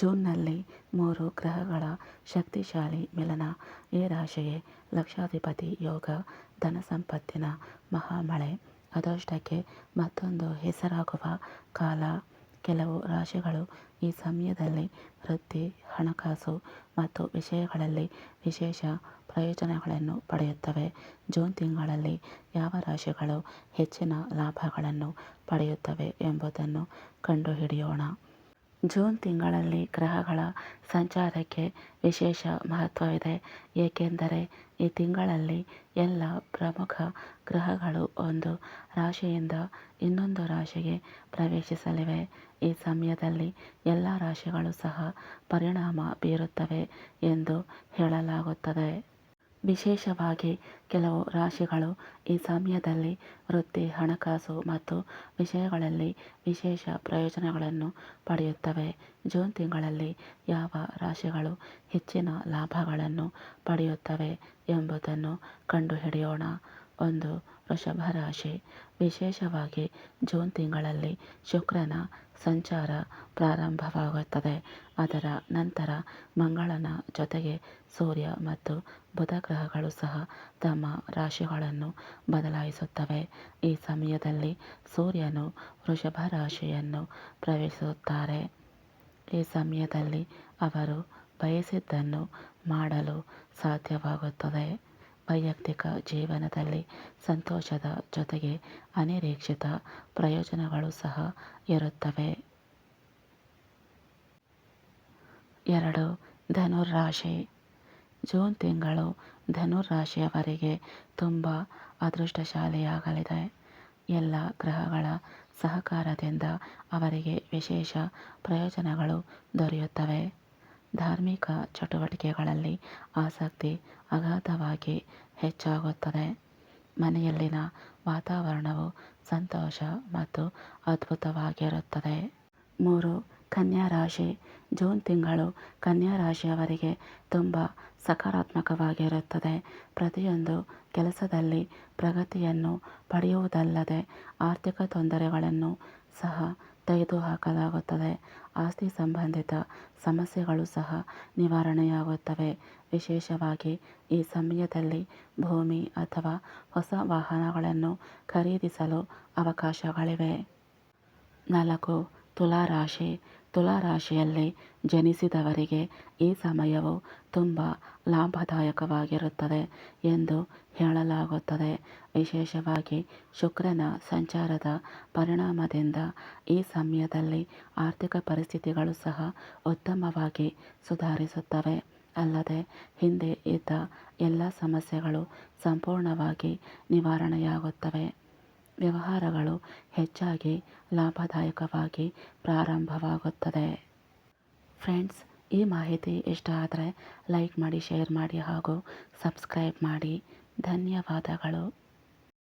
ಜೂನ್ನಲ್ಲಿ ಮೂರು ಗ್ರಹಗಳ ಶಕ್ತಿಶಾಲಿ ಮಿಲನ ಈ ರಾಶಿಗೆ ಲಕ್ಷಾಧಿಪತಿ ಯೋಗ ಧನ ಸಂಪತ್ತಿನ ಮಹಾಮಳೆ, ಅದೃಷ್ಟಕ್ಕೆ ಮತ್ತೊಂದು ಹೆಸರಾಗುವ ಕಾಲ. ಕೆಲವು ರಾಶಿಗಳು ಈ ಸಮಯದಲ್ಲಿ ವೃತ್ತಿ, ಹಣಕಾಸು ಮತ್ತು ವಿಷಯಗಳಲ್ಲಿ ವಿಶೇಷ ಪ್ರಯೋಜನಗಳನ್ನು ಪಡೆಯುತ್ತವೆ. ಜೂನ್ ತಿಂಗಳಲ್ಲಿ ಯಾವ ರಾಶಿಗಳು ಹೆಚ್ಚಿನ ಲಾಭಗಳನ್ನು ಪಡೆಯುತ್ತವೆ ಎಂಬುದನ್ನು ಕಂಡುಹಿಡಿಯೋಣ. ಜೂನ್ ತಿಂಗಳಲ್ಲಿ ಗ್ರಹಗಳ ಸಂಚಾರಕ್ಕೆ ವಿಶೇಷ ಮಹತ್ವವಿದೆ. ಏಕೆಂದರೆ ಈ ತಿಂಗಳಲ್ಲಿ ಎಲ್ಲ ಪ್ರಮುಖ ಗ್ರಹಗಳು ಒಂದು ರಾಶಿಯಿಂದ ಇನ್ನೊಂದು ರಾಶಿಗೆ ಪ್ರವೇಶಿಸಲಿವೆ. ಈ ಸಮಯದಲ್ಲಿ ಎಲ್ಲ ರಾಶಿಗಳು ಸಹ ಪರಿಣಾಮ ಬೀರುತ್ತವೆ ಎಂದು ಹೇಳಲಾಗುತ್ತದೆ. ವಿಶೇಷವಾಗಿ ಕೆಲವು ರಾಶಿಗಳು ಈ ಸಮಯದಲ್ಲಿ ವೃತ್ತಿ, ಹಣಕಾಸು ಮತ್ತು ವಿಷಯಗಳಲ್ಲಿ ವಿಶೇಷ ಪ್ರಯೋಜನಗಳನ್ನು ಪಡೆಯುತ್ತವೆ. ಜೂನ್ ತಿಂಗಳಲ್ಲಿ ಯಾವ ರಾಶಿಗಳು ಹೆಚ್ಚಿನ ಲಾಭಗಳನ್ನು ಪಡೆಯುತ್ತವೆ ಎಂಬುದನ್ನು ಕಂಡುಹಿಡಿಯೋಣ. ಒಂದು ವೃಷಭ ರಾಶಿ ವಿಶೇಷವಾಗಿ ಜೂನ್ ತಿಂಗಳಲ್ಲಿ ಶುಕ್ರನ ಸಂಚಾರ ಪ್ರಾರಂಭವಾಗುತ್ತದೆ. ಅದರ ನಂತರ ಮಂಗಳನ ಜೊತೆಗೆ ಸೂರ್ಯ ಮತ್ತು ಬುಧ ಗ್ರಹಗಳು ಸಹ ತಮ್ಮ ರಾಶಿಗಳನ್ನು ಬದಲಾಯಿಸುತ್ತವೆ. ಈ ಸಮಯದಲ್ಲಿ ಸೂರ್ಯನು ವೃಷಭ ರಾಶಿಯನ್ನು ಪ್ರವೇಶಿಸುತ್ತಾರೆ. ಈ ಸಮಯದಲ್ಲಿ ಅವರು ಬಯಸಿದ್ದನ್ನು ಮಾಡಲು ಸಾಧ್ಯವಾಗುತ್ತದೆ. ವೈಯಕ್ತಿಕ ಜೀವನದಲ್ಲಿ ಸಂತೋಷದ ಜೊತೆಗೆ ಅನಿರೀಕ್ಷಿತ ಪ್ರಯೋಜನಗಳು ಸಹ ಇರುತ್ತವೆ. ಎರಡು ಧನುರಾಶಿ ಜೂನ್ ತಿಂಗಳು ಧನುರಾಶಿಯವರಿಗೆ ತುಂಬ ಅದೃಷ್ಟಶಾಲಿಯಾಗಲಿದೆ. ಎಲ್ಲ ಗ್ರಹಗಳ ಸಹಕಾರದಿಂದ ಅವರಿಗೆ ವಿಶೇಷ ಪ್ರಯೋಜನಗಳು ದೊರೆಯುತ್ತವೆ. ಧಾರ್ಮಿಕ ಚಟುವಟಿಕೆಗಳಲ್ಲಿ ಆಸಕ್ತಿ ಅಗಾಧವಾಗಿ ಹೆಚ್ಚಾಗುತ್ತದೆ. ಮನೆಯಲ್ಲಿನ ವಾತಾವರಣವು ಸಂತೋಷ ಮತ್ತು ಅದ್ಭುತವಾಗಿರುತ್ತದೆ. ಮೂರು, ಕನ್ಯಾ ರಾಶಿ. ಜೂನ್ ತಿಂಗಳು ಕನ್ಯಾ ರಾಶಿಯವರಿಗೆ ತುಂಬ ಸಕಾರಾತ್ಮಕವಾಗಿರುತ್ತದೆ. ಪ್ರತಿಯೊಂದು ಕೆಲಸದಲ್ಲಿ ಪ್ರಗತಿಯನ್ನು ಪಡೆಯುವುದಲ್ಲದೆ ಆರ್ಥಿಕ ತೊಂದರೆಗಳನ್ನು ಸಹ ತೆಗೆದುಹಾಕಲಾಗುತ್ತದೆ. ಆಸ್ತಿ ಸಂಬಂಧಿತ ಸಮಸ್ಯೆಗಳು ಸಹ ನಿವಾರಣೆಯಾಗುತ್ತವೆ. ವಿಶೇಷವಾಗಿ ಈ ಸಮಯದಲ್ಲಿ ಭೂಮಿ ಅಥವಾ ಹೊಸ ವಾಹನಗಳನ್ನು ಖರೀದಿಸಲು ಅವಕಾಶಗಳಿವೆ. ನಾಲ್ಕು ತುಲಾ ತುಲಾರಾಶಿಯಲ್ಲಿ ತುಲಾ ರಾಶಿಯಲ್ಲಿ ಜನಿಸಿದವರಿಗೆ ಈ ಸಮಯವು ತುಂಬ ಲಾಭದಾಯಕವಾಗಿರುತ್ತದೆ ಎಂದು ಹೇಳಲಾಗುತ್ತದೆ. ವಿಶೇಷವಾಗಿ ಶುಕ್ರನ ಸಂಚಾರದ ಪರಿಣಾಮದಿಂದ ಈ ಸಮಯದಲ್ಲಿ ಆರ್ಥಿಕ ಪರಿಸ್ಥಿತಿಗಳು ಸಹ ಉತ್ತಮವಾಗಿ ಸುಧಾರಿಸುತ್ತವೆ. ಅಲ್ಲದೆ ಹಿಂದೆ ಇದ್ದ ಎಲ್ಲ ಸಮಸ್ಯೆಗಳು ಸಂಪೂರ್ಣವಾಗಿ ನಿವಾರಣೆಯಾಗುತ್ತವೆ. ವ್ಯವಹಾರಗಳು ಹೆಚ್ಚಾಗಿ ಲಾಭದಾಯಕವಾಗಿ ಪ್ರಾರಂಭವಾಗುತ್ತದೆ. ಫ್ರೆಂಡ್ಸ್, ಈ ಮಾಹಿತಿ ಇಷ್ಟ ಆದರೆ ಲೈಕ್ ಮಾಡಿ, ಶೇರ್ ಮಾಡಿ ಹಾಗೂ ಸಬ್ಸ್ಕ್ರೈಬ್ ಮಾಡಿ. ಧನ್ಯವಾದಗಳು.